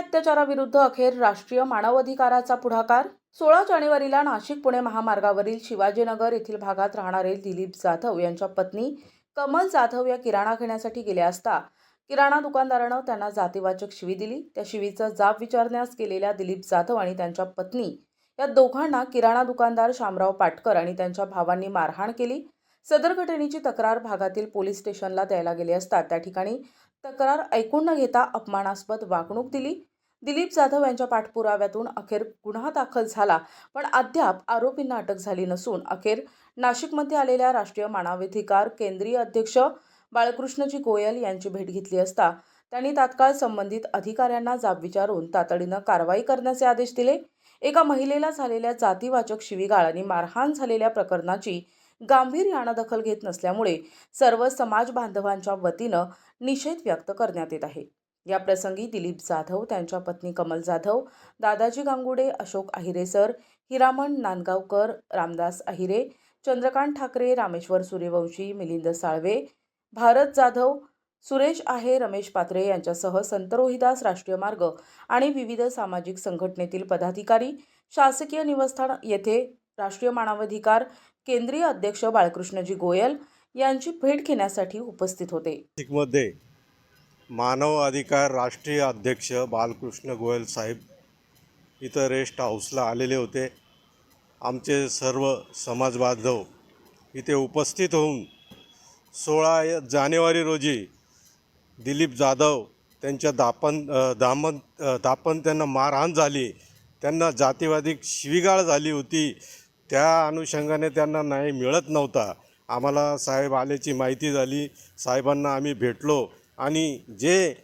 अत्याचाराविरुद्ध अखेर राष्ट्रीय मानवाधिकाराचा पुढाकार. सोळा जानेवारीला नाशिक पुणे महामार्गावरील शिवाजीनगर येथील भागात राहणारे दिलीप जाधव यांच्या पत्नी कमल जाधव या किराणा घेण्यासाठी गेल्या असता किराणा दुकानदारानं त्यांना जातीवाचक शिवी दिली. त्या शिवीचा जाब विचारण्यास गेलेल्या दिलीप जाधव आणि त्यांच्या पत्नी या दोघांना किराणा दुकानदार शामराव पाटकर आणि त्यांच्या भावांनी मारहाण केली. सदर घटनेची तक्रार भागातील पोलीस स्टेशनला द्यायला गेले असता त्या ठिकाणी तक्रार ऐकून न घेता अपमानास्पद वागणूक दिली. दिलीप जाधव यांच्या पाठपुराव्यातून अखेर गुन्हा दाखल झाला. पण अद्याप आरोपींना अटक झाली नसून अखेर नाशिकमध्ये आलेल्या राष्ट्रीय मानवाधिकार केंद्रीय अध्यक्ष बाळकृष्णजी गोयल यांची भेट घेतली असता त्यांनी तात्काळ संबंधित अधिकाऱ्यांना जाब विचारून तातडीनं कारवाई करण्याचे आदेश दिले. एका महिलेला झालेल्या जातीवाचक शिवीगाळ आणि मारहाण झालेल्या प्रकरणाची गांभीर्यानं दखल घेत नसल्यामुळे सर्व समाज बांधवांच्या वतीनं निषेध व्यक्त करण्यात येत आहे. या प्रसंगी दिलीप जाधव त्यांच्या पत्नी कमल जाधव दादाजी गांगुडे अशोक अहिरे सर हिरामण नांदगावकर रामदास अहिरे चंद्रकांत ठाकरे रामेश्वर सूर्यवंशी मिलिंद साळवे भारत जाधव सुरेश आहे रमेश पात्रे यांच्यासह संत रोहिदास राष्ट्रीय मार्ग आणि विविध सामाजिक संघटनेतील पदाधिकारी शासकीय निवासस्थान येथे राष्ट्रीय मानवाधिकार केंद्रीय अध्यक्ष बाळकृष्णजी गोयल यांची भेट घेण्यासाठी उपस्थित होते. मानव अधिकार राष्ट्रीय अध्यक्ष बालकृष्ण गोयल साहेब इथं रेस्ट हाऊसला आलेले होते. आमचे सर्व समाजबांधव इथे उपस्थित होऊन सोळा जानेवारी रोजी दिलीप जाधव त्यांच्या दापन दामन दापन त्यांना मारहाण झाली. त्यांना जातीवादी शिवीगाळ झाली होती. त्या अनुषंगाने त्यांना न्याय मिळत नव्हता. आम्हाला साहेब आल्याची माहिती झाली. साहेबांना आम्ही भेटलो. आणि जे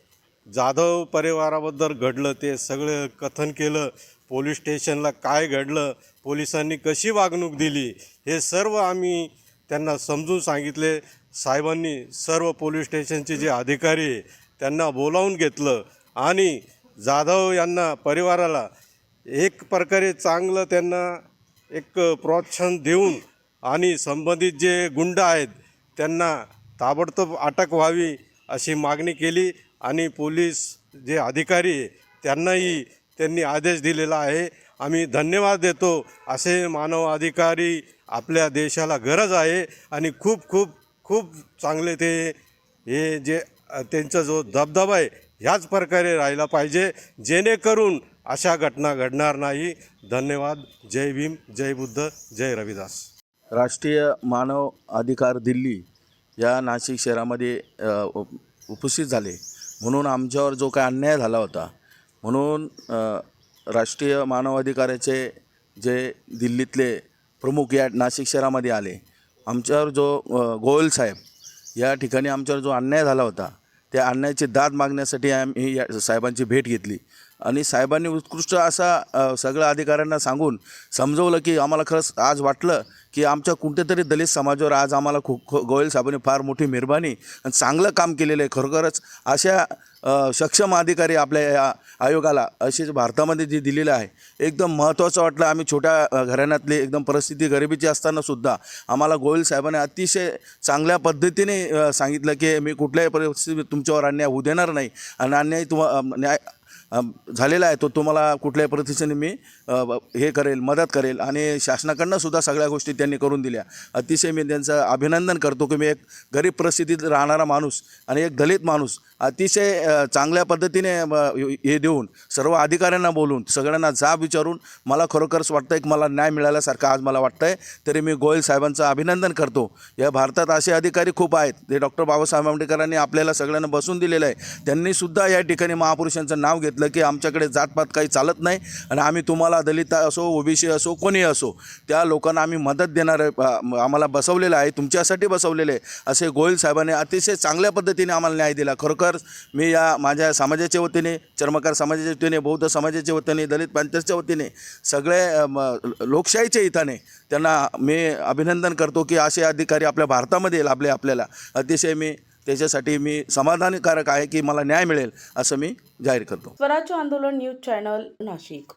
जाधव परिवाराबद्दल घडलं ते सगळं कथन केलं पोलीस स्टेशनला काय घडलं पोलिसांनी कशी वागणूक दिली हे सर्व आम्ही त्यांना समजून सांगितले. साहेबांनी सर्व पोलीस स्टेशनचे जे अधिकारी आहे त्यांना बोलावून घेतलं आणि जाधव यांना परिवाराला एक प्रकारे चांगलं त्यांना एक प्रोत्साहन देऊन आणि संबंधित जे गुंड आहेत त्यांना ताबडतोब अटक व्हावी अशी मागणी केली आणि पोलीस जे अधिकारी आहे त्यांनाही त्यांनी आदेश दिलेला आहे. आम्ही धन्यवाद देतो. असे मानव अधिकारी आपल्या देशाला गरज आहे आणि खूप खूप खूप चांगले ते हे जे त्यांचा जो दबदबा आहे ह्याच प्रकारे राहिला पाहिजे. जेणेकरून अशा घटना घडणार नाही. धन्यवाद. जय भीम. जय बुद्ध. जय रविदास. राष्ट्रीय मानव अधिकार दिल्ली. या नाशिक शहरामध्ये उपस्थित झाले. म्हणून आमच्यावर जो काय अन्याय झाला होता म्हणून राष्ट्रीय मानवाधिकाराचे जे दिल्लीतले प्रमुख या नाशिक शहरामध्ये आले. आमच्यावर जो गोयल साहेब या ठिकाणी आमच्यावर जो अन्याय झाला होता त्या अन्यायाची दाद मागण्यासाठी आम्ही या साहेबांची भेट घेतली. आणि साहेबांनी उत्कृष्ट असा सगळ्या अधिकाऱ्यांना सांगून समजवलं की आम्हाला खरंच आज वाटलं की आमच्या कुठेतरी दलित समाजावर आज आम्हाला खूप खो गोयल साहेबांनी फार मोठी मेहरबानी आणि चांगलं काम केलेलं आहे खरोखरच. अशा सक्षम अधिकारी आपल्या या आयोगाला असेच भारतामध्ये जे दिलेलं आहे एकदम महत्त्वाचं वाटलं. आम्ही छोट्या घराण्यातली एकदम परिस्थिती गरिबीची असतानासुद्धा आम्हाला गोयल साहेबांनी अतिशय चांगल्या पद्धतीने सांगितलं की मी कुठल्याही परिस्थितीत तुमच्यावर अन्याय होऊ देणार नाही. आणि अन्याय तुम्हा न्याय झालेला आहे. तो तुम्हाला कुठल्याही परिस्थितीने मी हे करेल मदत करेल आणि शासनाकडनं सुद्धा सगळ्या गोष्टी त्यांनी करून दिल्या. अतिशय मी त्यांचं अभिनंदन करतो की मी एक गरीब परिस्थितीत राहणारा माणूस आणि एक दलित माणूस अतिशय चांगल्या पद्धतीने हे देऊन सर्व अधिकाऱ्यांना बोलून सगळ्यांना जाब विचारून मला खरोखरच वाटतं की मला न्याय मिळाल्यासारखं आज मला वाटतं आहे तरी मी गोयल साहेबांचं अभिनंदन करतो. या भारतात असे अधिकारी खूप आहेत. ते डॉक्टर बाबासाहेब आंबेडकरांनी आपल्याला सगळ्यांना बसून दिलेलं आहे. त्यांनीसुद्धा या ठिकाणी महापुरुषांचं नाव सांगितलं की आमच्याकडे जातपात काही चालत नाही आणि आम्ही तुम्हाला दलित असो ओबीसी असो कोणी असो त्या लोकांना आम्ही मदत देणार आहे. आम्हाला बसवलेलं आहे तुमच्यासाठी बसवलेले आहे. असे गोयल साहेबांनी अतिशय चांगल्या पद्धतीने आम्हाला न्याय दिला. खरोखर मी या माझ्या समाजाच्या वतीने चर्मकार समाजाच्या वतीने बौद्ध समाजाच्या वतीने दलित पंचायतच्या वतीने सगळे म, लोकशाहीच्या हिताने त्यांना मी अभिनंदन करतो की असे अधिकारी आपल्या भारतामध्ये लाभले आपल्याला. अतिशय मी त्याच्यासाठी मी समाधानकारक आहे की मला न्याय मिळेल असं मी जाहीर करतो. स्वराज्य आंदोलन न्यूज चॅनल नाशिक.